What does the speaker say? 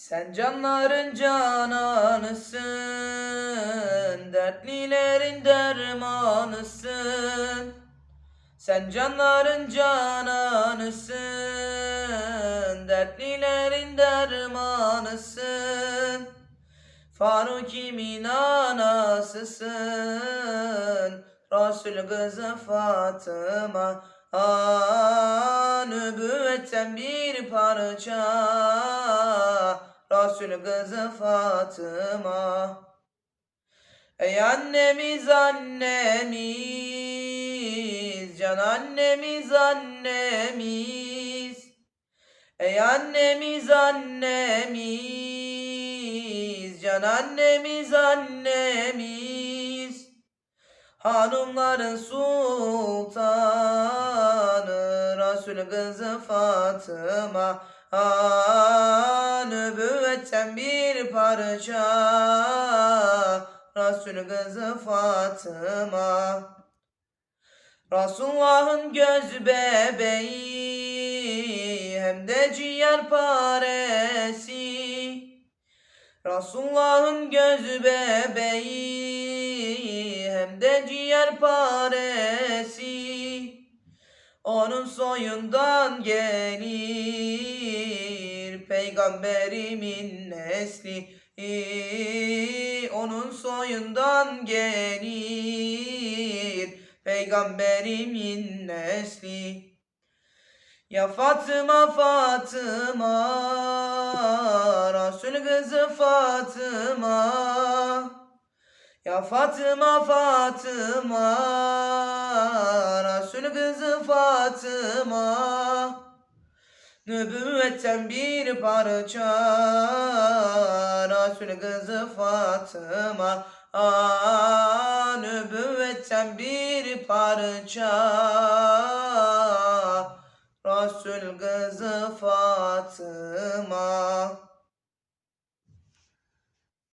Sen canların cananısın, dertlilerin dermanısın. Sen canların cananısın, dertlilerin dermanısın. Faruk kimin anasısın, Resul kızı Fatıma. Aa, nübüvvetten bir parça, Resul kızı Fatıma. Ey annemiz annemiz, can annemiz annemiz. Ey annemiz annemiz, can annemiz annemiz. Hanımların sultanı, Resul kızı Fatıma. Aa, nübüvvetten bir parça, Resul kızı Fatıma. Resulullah'ın göz bebeği hem de ciğer paresi. Resulullah'ın göz bebeği hem de ciğer paresi. Onun soyundan gelir peygamberimin nesli. Onun soyundan gelir peygamberimin nesli. Ya Fatıma Fatıma Resul kızı Fatıma Ya Fatıma Fatıma kızı Fatıma. Nübüvvetten bir parça. Resul kızı Fatıma. Aa, nübüvvetten bir parça